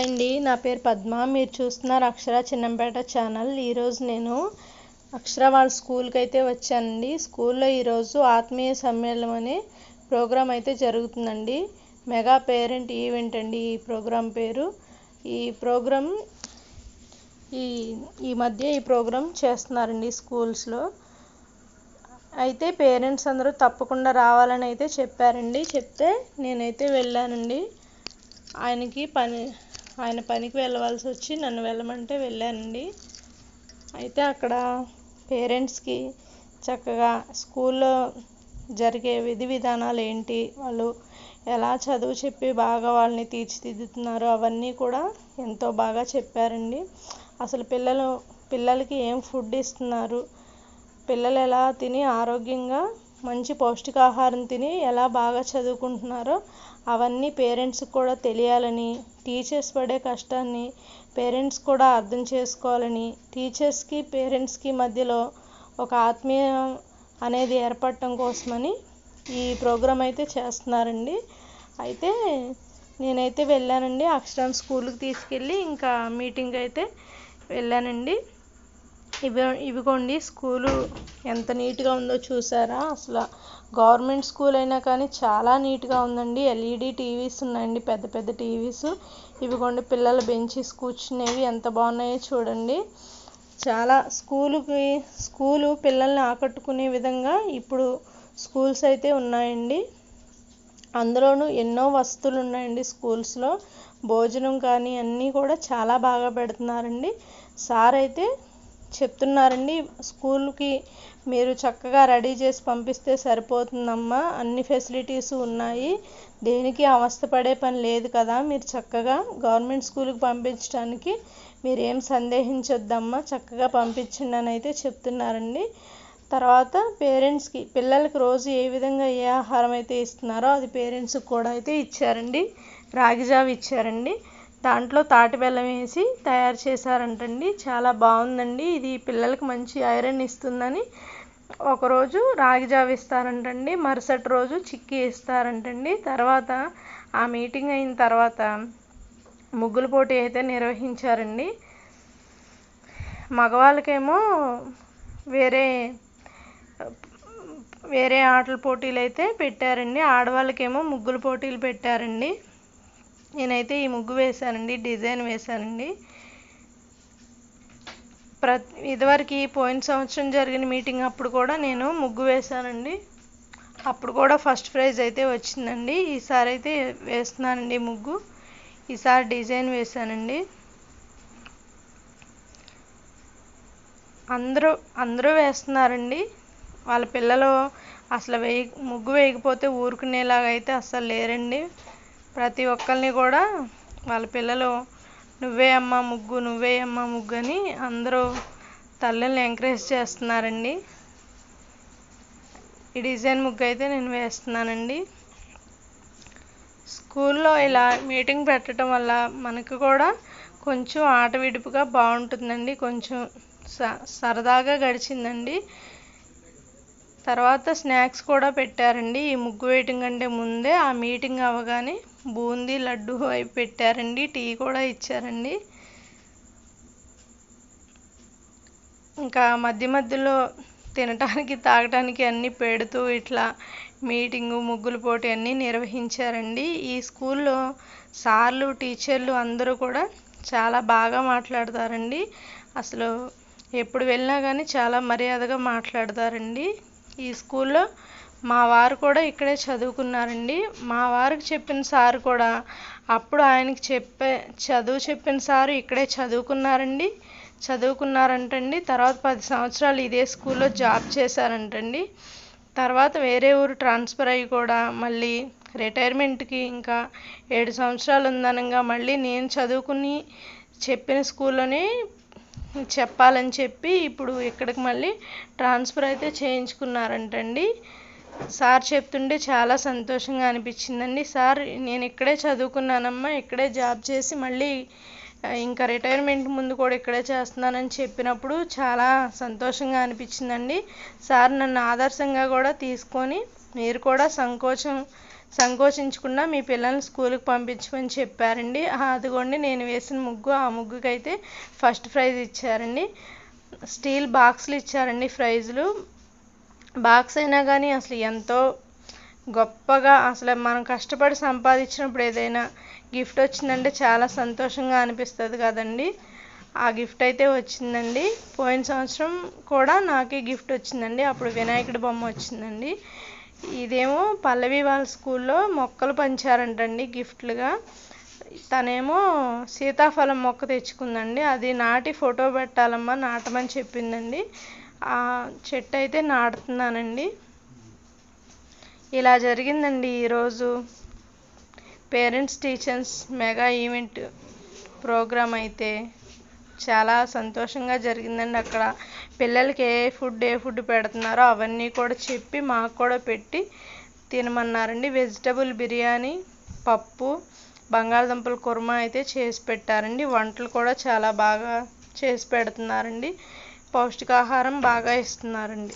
Hi అండి. నా పేరు పద్మ. మీరు చూస్తున్నారు అక్షర చిన్నంపేట ఛానల్. ఈరోజు నేను అక్షర వాళ్ళ స్కూల్కి అయితే వచ్చానండి. స్కూల్లో ఈరోజు ఆత్మీయ సమ్మేళనం అనే ప్రోగ్రాం అయితే జరుగుతుందండి. మెగా పేరెంట్ ఈవెంట్ అండి ఈ ప్రోగ్రాం పేరు. ఈ ప్రోగ్రాం ఈ ఈ మధ్య ఈ ప్రోగ్రాం చేస్తున్నారండి స్కూల్స్లో అయితే పేరెంట్స్ అందరూ తప్పకుండా రావాలని అయితే చెప్పారండి. చెప్తే నేనైతే వెళ్ళానండి. ఆయనకి పని ఆయన పనికి వెళ్ళవలసి వచ్చి నన్ను వెళ్ళమంటే వెళ్ళానండి. అయితే అక్కడ పేరెంట్స్కి చక్కగా స్కూల్లో జరిగే విధి విధానాలు ఏంటి వాళ్ళు ఎలా చదువు చెప్పి బాగా వాళ్ళని తీర్చిదిద్దుతున్నారు అవన్నీ కూడా ఎంతో బాగా చెప్పారండి. అసలు పిల్లలు పిల్లలకి ఏం ఫుడ్ ఇస్తున్నారు పిల్లలు ఎలా తిని ఆరోగ్యంగా మంచి పౌష్టికాహారం తిని ఎలా బాగా చదువుకుంటున్నారో అవన్నీ పేరెంట్స్కి కూడా తెలియాలని టీచర్స్ పడే కష్టాన్ని పేరెంట్స్ కూడా అర్థం చేసుకోవాలని టీచర్స్కి పేరెంట్స్కి మధ్యలో ఒక ఆత్మీయం అనేది ఏర్పడటం కోసమని ఈ ప్రోగ్రాం అయితే చేస్తున్నారండి. అయితే నేనైతే వెళ్ళానండి అక్షరం స్కూల్కి తీసుకెళ్ళి ఇంకా మీటింగ్ అయితే వెళ్ళానండి. ఇవి ఇవిగోండి స్కూలు ఎంత నీట్గా ఉందో చూసారా? అసలు గవర్నమెంట్ స్కూల్ అయినా కానీ చాలా నీట్గా ఉందండి. ఎల్ఈడి టీవీస్ ఉన్నాయండి పెద్ద పెద్ద టీవీస్. ఇవిగోండి పిల్లల బెంచెస్ కూర్చునేవి ఎంత బాగున్నాయో చూడండి. చాలా స్కూలుకి స్కూలు పిల్లల్ని ఆకట్టుకునే విధంగా ఇప్పుడు స్కూల్స్ అయితే ఉన్నాయండి. అందులోనూ ఎన్నో వస్తువులు ఉన్నాయండి స్కూల్స్లో. భోజనం కానీ అన్నీ కూడా చాలా బాగా పెడుతున్నారండి. సార్ అయితే చెప్తున్నారండి. స్కూల్కి మీరు చక్కగా రెడీ చేసి పంపిస్తే సరిపోతుందమ్మా. అన్ని ఫెసిలిటీస్ ఉన్నాయి. దేనికి అవస్థపడే పని లేదు కదా. మీరు చక్కగా గవర్నమెంట్ స్కూల్కి పంపించడానికి మీరు ఏం సందేహించొద్దమ్మా. చక్కగా పంపించండి అని అయితే చెప్తున్నారండి. తర్వాత పేరెంట్స్కి పిల్లలకి రోజు ఏ విధంగా ఏ ఆహారం అయితే ఇస్తున్నారో అది పేరెంట్స్కి కూడా అయితే ఇచ్చారండి. రాగిజావ ఇచ్చారండి. దాంట్లో తాటి బెల్లం వేసి తయారు చేశారంటండి. చాలా బాగుందండి. ఇది పిల్లలకి మంచి ఐరన్ ఇస్తుందని. ఒకరోజు రాగి జావ ఇస్తారంటండి. మరుసటి రోజు చిక్కీ ఇస్తారంటండి తర్వాత ఆ మీటింగ్ అయిన తర్వాత ముగ్గుల పోటీ అయితే నిర్వహించారండి. మగవాళ్ళకేమో వేరే వేరే ఆటల పోటీలు అయితే పెట్టారండి. ఆడవాళ్ళకేమో ముగ్గుల పోటీలు పెట్టారండి. నేనైతే ఈ ముగ్గు వేశానండి డిజైన్ వేశానండి. ప్ర ఇదివరకు పోయిన సంవత్సరం జరిగిన మీటింగ్ అప్పుడు కూడా నేను ముగ్గు వేశానండి. అప్పుడు కూడా ఫస్ట్ ప్రైజ్ అయితే వచ్చిందండి. ఈసారి అయితే వేస్తున్నానండి ముగ్గు. ఈసారి డిజైన్ వేశానండి. అందరూ అందరూ వేస్తున్నారండి. వాళ్ళ పిల్లలు అసలు వేయ ముగ్గు వేయకపోతే ఊరుకునేలాగా అయితే అస్సలు లేరండి. ప్రతి ఒక్కరిని కూడా వాళ్ళ పిల్లలు నువ్వే అమ్మ ముగ్గు నువ్వే అమ్మ ముగ్గు అని అందరూ తల్లిని ఎంకరేజ్ చేస్తున్నారండి. ఈ డిజైన్ ముగ్గు అయితే నేను వేస్తున్నానండి. స్కూల్లో ఇలా మీటింగ్ పెట్టడం వల్ల మనకు కూడా కొంచెం ఆట విడుపుగా బాగుంటుందండి. కొంచెం స సరదాగా గడిచిందండి. తర్వాత స్నాక్స్ కూడా పెట్టారండి. ఈ ముగ్గు వేయటం కంటే ముందే ఆ మీటింగ్ అవ్వగానే బూందీ లడ్డు అవి పెట్టారండి. టీ కూడా ఇచ్చారండి. ఇంకా మధ్య మధ్యలో తినటానికి తాగటానికి అన్నీ పెడుతూ ఇట్లా మీటింగు ముగ్గుల పోటీ అన్నీ నిర్వహించారండి. ఈ స్కూల్లో సార్లు టీచర్లు అందరూ కూడా చాలా బాగా మాట్లాడతారండి. అసలు ఎప్పుడు వెళ్ళినా కానీ చాలా మర్యాదగా మాట్లాడతారండి. ఈ స్కూల్లో మా వారు కూడా ఇక్కడే చదువుకున్నారండి. మా వారికి చెప్పిన సార్ కూడా అప్పుడు ఆయనకి చెప్పే చదువు చెప్పిన సారు ఇక్కడే చదువుకున్నారండి. చదువుకున్నారంటండి. తర్వాత పది సంవత్సరాలు ఇదే స్కూల్లో జాబ్ చేశారంటండి. తర్వాత వేరే ఊరు ట్రాన్స్ఫర్ అయ్యి కూడా మళ్ళీ రిటైర్మెంట్కి ఇంకా ఏడు సంవత్సరాలు ఉందనగా మళ్ళీ నేను చదువుకుని చెప్పిన స్కూల్లోనే చెప్పాలని చెప్పి ఇప్పుడు ఇక్కడికి మళ్ళీ ట్రాన్స్ఫర్ అయితే చేయించుకున్నారంటండి. సార్ చెప్తుంటే చాలా సంతోషంగా అనిపించిందండి. సార్ నేను ఇక్కడే చదువుకున్నానమ్మా ఇక్కడే జాబ్ చేసి మళ్ళీ ఇంకా రిటైర్మెంట్ ముందు కూడా ఇక్కడే చేస్తున్నానని చెప్పినప్పుడు చాలా సంతోషంగా అనిపించిందండి. సార్ నన్ను ఆదర్శంగా కూడా తీసుకొని మీరు కూడా సంకోచం సంకోచించకుండా మీ పిల్లల్ని స్కూల్కి పంపించమని చెప్పారండి. అదిగోండి నేను వేసిన ముగ్గు. ఆ ముగ్గుకైతే ఫస్ట్ ప్రైజ్ ఇచ్చారండి. స్టీల్ బాక్సులు ఇచ్చారండి ప్రైజులు. బాక్స్ అయినా కానీ అసలు ఎంతో గొప్పగా అసలు మనం కష్టపడి సంపాదించినప్పుడు ఏదైనా గిఫ్ట్ వచ్చిందంటే చాలా సంతోషంగా అనిపిస్తుంది కదండి. ఆ గిఫ్ట్ అయితే వచ్చిందండి. పోయిన సంవత్సరం కూడా నాకే గిఫ్ట్ వచ్చిందండి. అప్పుడు వినాయకుడి బొమ్మ వచ్చిందండి. ఇదేమో పల్లవి వాళ్ళ స్కూల్లో మొక్కలు పంచారంటండి గిఫ్ట్లుగా. తనేమో సీతాఫలం మొక్క తెచ్చుకుందండి. అది నాటి ఫోటో పెట్టాలమ్మా నాటమని చెప్పిందండి. ఆ చెట్టు అయితే నాటుతున్నానండి. ఇలా జరిగిందండి ఈరోజు. Parents teachers mega event programme అయితే. చాలా సంతోషంగా జరిగిందండి అక్కడ. పిల్లలకి ఏ ఫుడ్ ఏ ఫుడ్ పెడుతున్నారో అవన్నీ కూడా చెప్పి మాకు కూడా పెట్టి తినమన్నారండి. వెజిటబుల్ బిర్యానీ పప్పు బంగాళదుంపల కుర్మా అయితే చేసి పెట్టారండి. వంటలు కూడా చాలా బాగా చేసి పెడుతున్నారండి. పౌష్టికాహారం బాగా ఇస్తున్నారండి.